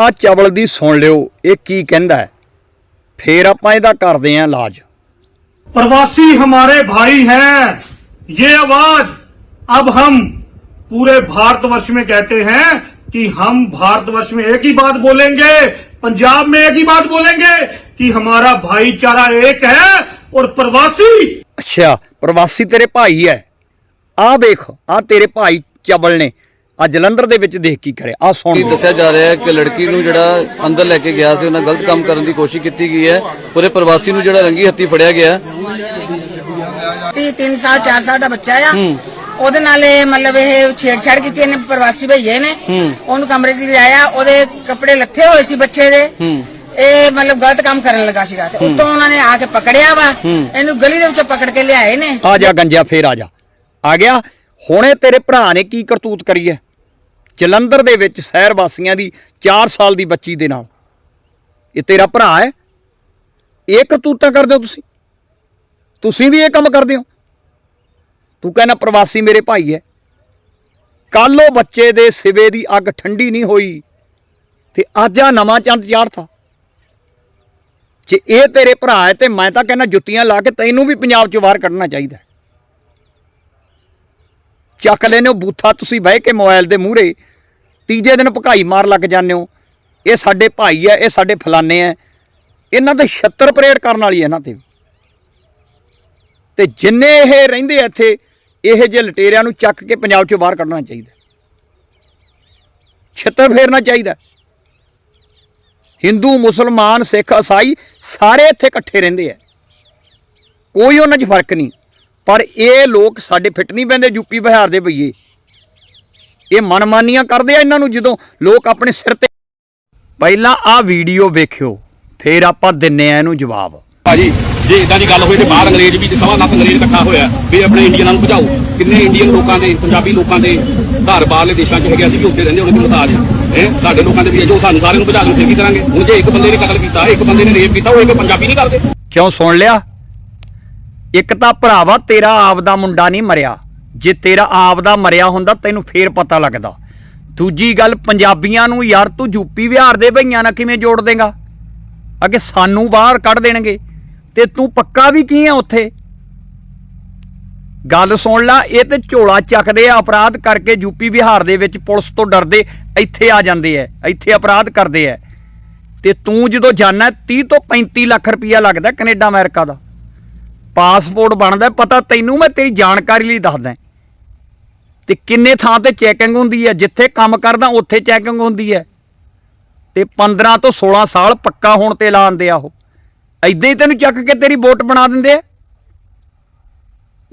ਆ ਚਵਲ ਦੀ ਸੁਣ ਲਿਓ ਇਹ ਕੀ ਕਹਿੰਦਾ ਹੈ ਫੇਰ ਆਪਾਂ ਇਹਦਾ ਕਰਦੇ ਆਂ ਇਲਾਜ प्रवासी हमारे भाई हैं ये आवाज अब हम पूरे भारतवर्ष में कहते हैं कि हम भारतवर्ष में एक ही बात बोलेंगे पंजाब में एक ही बात बोलेंगे कि हमारा भाईचारा एक है और प्रवासी ਅੱਛਾ ਪ੍ਰਵਾਸੀ ਤੇਰੇ ਭਾਈ ਹੈ ਆ ਵੇਖ ਆ ਤੇਰੇ ਭਾਈ ਚਵਲ ਨੇ ਆ ਜਲੰਧਰ ਦੇ ਵਿੱਚ ਦੇਖ ਕੀ ਕਰਿਆ? ਆ ਸੁਣ ਕੀ ਦੱਸਿਆ ਜਾ ਰਿਹਾ ਹੈ ਕਿ ਲੜਕੀ ਨੂੰ ਜਿਹੜਾ ਅੰਦਰ ਲੈ ਕੇ ਗਿਆ ਸੀ ਉਹਨਾਂ ਗਲਤ ਕੰਮ ਕਰਨ ਦੀ ਕੋਸ਼ਿਸ਼ ਕੀਤੀ ਗਈ ਹੈ। ਪੂਰੇ ਪ੍ਰਵਾਸੀ ਨੂੰ ਜਿਹੜਾ ਰੰਗੀ ਹੱਥੀ ਫੜਿਆ ਗਿਆ ਤੀ 3 ਸਾਲ 4 ਸਾਲ ਦਾ ਬੱਚਾ ਆ। ਉਹਦੇ ਨਾਲ ਇਹ ਮਤਲਬ ਇਹ ਛੇੜਛਾੜ ਕੀਤੀ ਇਹਨੇ ਪ੍ਰਵਾਸੀ ਭਈਏ ਨੇ। ਉਹਨੂੰ ਕਮਰੇ 'ਚ ਲਿਆਇਆ ਉਹਦੇ ਕੱਪੜੇ ਲੱਥੇ ਹੋਏ ਸੀ ਬੱਚੇ ਦੇ। ਇਹ ਮਤਲਬ ਗਲਤ ਕੰਮ ਕਰਨ ਲੱਗਾ ਸੀਗਾ ਤੇ ਉੱਤੋਂ ਉਹਨਾਂ ਨੇ ਆ ਕੇ ਪਕੜਿਆ ਵਾ। ਇਹਨੂੰ ਗਲੀ ਦੇ ਵਿੱਚੋਂ ਪਕੜ ਕੇ ਲਿਆਏ ਨੇ। ਆ ਜਾ ਗੰਜਾ ਫੇਰ ਆ ਜਾ। ਆ ਗਿਆ। ਹੁਣੇ ਤੇਰੇ ਭਰਾ ਨੇ ਕੀ ਕਰਤੂਤ ਕਰੀ ਹੈ? ਜਲੰਧਰ ਦੇ ਵਿੱਚ ਸ਼ਹਿਰ ਵਾਸੀਆਂ ਦੀ 4 ਸਾਲ ਦੀ ਬੱਚੀ ਦੇ ਨਾਲ। ਇਹ ਤੇਰਾ ਭਰਾ ਹੈ। ਇਹ ਕਰਤੂਤਾਂ ਕਰਦੇ ਹੋ ਤੁਸੀਂ? ਤੁਸੀਂ ਵੀ ਇਹ ਕੰਮ ਕਰਦੇ ਹੋ? ਤੂੰ ਕਹਿੰਦਾ ਪ੍ਰਵਾਸੀ ਮੇਰੇ ਭਾਈ ਹੈ। ਕੱਲ ਉਹ ਬੱਚੇ ਦੇ ਸਿਵੇ ਦੀ ਅੱਗ ਠੰਡੀ ਨਹੀਂ ਹੋਈ ਤੇ ਅੱਜ ਆ ਨਵਾਂ ਚੰਦ ਚਾੜਤਾ ਜੇ ਇਹ ਤੇਰੇ ਭਰਾ ਹੈ ਤੇ ਮੈਂ ਤਾਂ ਕਹਿੰਦਾ ਜੁੱਤੀਆਂ ਲਾ ਕੇ ਤੈਨੂੰ ਵੀ ਪੰਜਾਬ ਚੋਂ ਬਾਹਰ ਕੱਢਣਾ ਚਾਹੀਦਾ ਚੱਕ ਲੈਨੇ ਹੋ ਬੂਥਾ ਤੁਸੀਂ ਬਹਿ ਕੇ ਮੋਬਾਈਲ ਦੇ ਮੂਹਰੇ। ਤੀਜੇ ਦਿਨ ਭਕਾਈ ਮਾਰ ਲੱਗ ਜਾਂਦੇ ਹੋ। ਇਹ ਸਾਡੇ ਭਾਈ ਹੈ ਇਹ ਸਾਡੇ ਫਲਾਨੇ ਹੈ ਇਹਨਾਂ ਤੇ 76 ਪਰੇਡ ਕਰਨ ਵਾਲੀ ਹੈ ਇਹਨਾਂ ਤੇ ਵੀ। ਤੇ ਜਿੰਨੇ ਇਹ ਰਹਿੰਦੇ ਇੱਥੇ, ਇਹ ਜੇ ਲਟੇਰਿਆਂ ਨੂੰ ਚੱਕ ਕੇ ਪੰਜਾਬ ਚੋਂ ਬਾਹਰ ਕੱਢਣਾ ਚਾਹੀਦਾ। ਛਿੱਤਰ ਫੇਰਨਾ ਚਾਹੀਦਾ। ਹਿੰਦੂ, ਮੁਸਲਮਾਨ, ਸਿੱਖ ਈਸਾਈ ਸਾਰੇ ਇੱਥੇ ਇਕੱਠੇ ਰਹਿੰਦੇ ਆ। ਕੋਈ ਉਹਨਾਂ 'ਚ ਫ਼ਰਕ ਨਹੀਂ। ਪਰ ਇਹ ਲੋਕ ਸਾਡੇ ਫਿੱਟ ਨਹੀਂ ਪੈਂਦੇ ਯੂਪੀ ਬਿਹਾਰ ਦੇ ਬਈਏ। ਇਹ ਮਨਮਾਨੀਆਂ ਕਰਦੇ ਆ ਇਹਨਾਂ ਨੂੰ ਜਦੋਂ ਲੋਕ ਆਪਣੇ ਸਿਰ ਤੇ ਪਹਿਲਾਂ ਆਹ ਵੀਡੀਓ ਵੇਖਿਓ ਫੇਰ ਆਪਾਂ ਦਿੰਨੇ ਆ ਇਹਨੂੰ ਜਵਾਬ। ਭਾਜੀ ਜੇ ਇਦਾਂ ਦੀ ਗੱਲ ਹੋਈ ਤੇ ਬਾਹਰ ਅੰਗਰੇਜ਼ ਵੀ ਤੇ ਸਵਾ ਲੱਖ ਅੰਗਰੇਜ਼ ਇਕੱਠਾ ਹੋਇਆ ਵੀ ਆਪਣੇ ਇੰਡੀਅਨਾਂ ਨੂੰ ਭਜਾਓ। ਕਿੰਨੇ ਇੰਡੀਅਨ ਲੋਕਾਂ ਦੇ ਪੰਜਾਬੀ ਲੋਕਾਂ ਦੇ ਘਰ ਬਾਹਰਲੇ ਦੇਸ਼ਾਂ 'ਚ ਹੈਗੇ ਅਸੀਂ ਵੀ ਉੱਥੇ ਰਹਿੰਦੇ ਉਹਨਾਂ ਦੀ ਮੁਹਤਾਜ ਹੈ? ਸਾਡੇ ਲੋਕਾਂ ਦੇ ਵੀ ਜੋ ਸਾਨੂੰ ਸਾਰਿਆਂ ਨੂੰ ਭਜਾ ਫਿਰ ਕੀ ਕਰਾਂਗੇ? ਹੁਣ ਜੇ ਇੱਕ ਬੰਦੇ ਨੇ ਕਤਲ ਕੀਤਾ ਇੱਕ ਬੰਦੇ ਨੇ ਰੇਪ ਕੀਤਾ ਉਹ ਇੱਕ ਪੰਜਾਬੀ ਨਹੀਂ ਕਰਦੇ। ਕਿਉਂ ਸੁਣ ਲਿਆ? ਇੱਕ ਤਾਂ ਭਰਾਵਾ ਤੇਰਾ ਆਪ ਦਾ ਮੁੰਡਾ ਨਹੀਂ ਮਰਿਆ। ਜੇ ਤੇਰਾ ਆਪ ਦਾ ਮਰਿਆ ਹੁੰਦਾ ਤੈਨੂੰ ਫੇਰ ਪਤਾ ਲੱਗਦਾ। ਦੂਜੀ ਗੱਲ, ਪੰਜਾਬੀਆਂ ਨੂੰ ਯਾਰ ਤੂੰ ਯੂਪੀ ਵਿਹਾਰ ਦੇ ਭਈਆਂ ਨਾਲ ਕਿਵੇਂ ਜੋੜ ਦੇਗਾ? ਅੱਗੇ ਸਾਨੂੰ ਬਾਹਰ ਕੱਢ ਦੇਣਗੇ ਤੇ ਤੂੰ ਪੱਕਾ ਵੀ ਕੀ ਹੈ ਉੱਥੇ? ਗੱਲ ਸੁਣ ਲੈ, ਇਹ ਤੇ ਝੋਲਾ ਚੱਕਦੇ ਆ, ਅਪਰਾਧ ਕਰਕੇ ਯੂਪੀ ਬਿਹਾਰ ਦੇ ਵਿੱਚ ਪੁਲਿਸ ਤੋਂ ਡਰਦੇ ਇੱਥੇ ਆ ਜਾਂਦੇ ਆ, ਇੱਥੇ ਅਪਰਾਧ ਕਰਦੇ ਆ। ਤੇ ਤੂੰ ਜਦੋਂ ਜਾਣਾ 30 ਤੋਂ 35 ਲੱਖ ਰੁਪਇਆ ਲੱਗਦਾ ਕੈਨੇਡਾ, ਅਮਰੀਕਾ ਦਾ। ਪਾਸਪੋਰਟ ਬਣਦਾ, ਪਤਾ ਤੈਨੂੰ, ਮੈਂ ਤੇਰੀ ਜਾਣਕਾਰੀ ਲਈ ਦੱਸਦਾ। ਤੇ ਕਿੰਨੇ ਥਾਂ ਤੇ ਚੈਕਿੰਗ ਹੁੰਦੀ ਹੈ? ਜਿੱਥੇ ਕੰਮ ਕਰਦਾ, ਉੱਥੇ ਚੈਕਿੰਗ ਹੁੰਦੀ ਹੈ। ਤੇ 15 ਤੋਂ 16 ਸਾਲ ਪੱਕਾ ਹੋਣ ਤੇ ਲਾਉਂਦੇ ਆ ਉਹ। ਐਦਾਂ ਹੀ ਤੈਨੂੰ ਚੱਕ ਕੇ ਤੇਰੀ ਵੋਟ ਬਣਾ ਦਿੰਦੇ ਆ।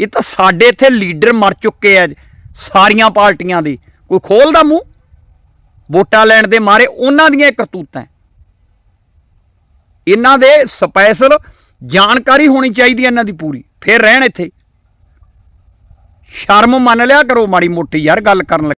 ਇਹ ਤਾਂ ਸਾਡੇ ਇੱਥੇ ਲੀਡਰ ਮਰ ਚੁੱਕੇ ਆ ਸਾਰੀਆਂ ਪਾਰਟੀਆਂ ਦੇ। ਕੋਈ ਖੋਲਦਾ ਮੂੰਹ? ਵੋਟਾਂ ਲੈਣ ਦੇ ਮਾਰੇ ਉਹਨਾਂ ਦੀਆਂ ਕਰਤੂਤਾਂ ਇਹਨਾਂ ਦੇ ਸਪੈਸ਼ਲ ਜਾਣਕਾਰੀ ਹੋਣੀ ਚਾਹੀਦੀ ਇਹਨਾਂ ਦੀ ਪੂਰੀ। ਫਿਰ ਰਹਿਣ ਇੱਥੇ। ਸ਼ਰਮ ਮੰਨ ਲਿਆ ਕਰੋ ਮਾੜੀ ਮੋਟੀ ਯਾਰ ਗੱਲ ਕਰਨ ਲੱਗੇ।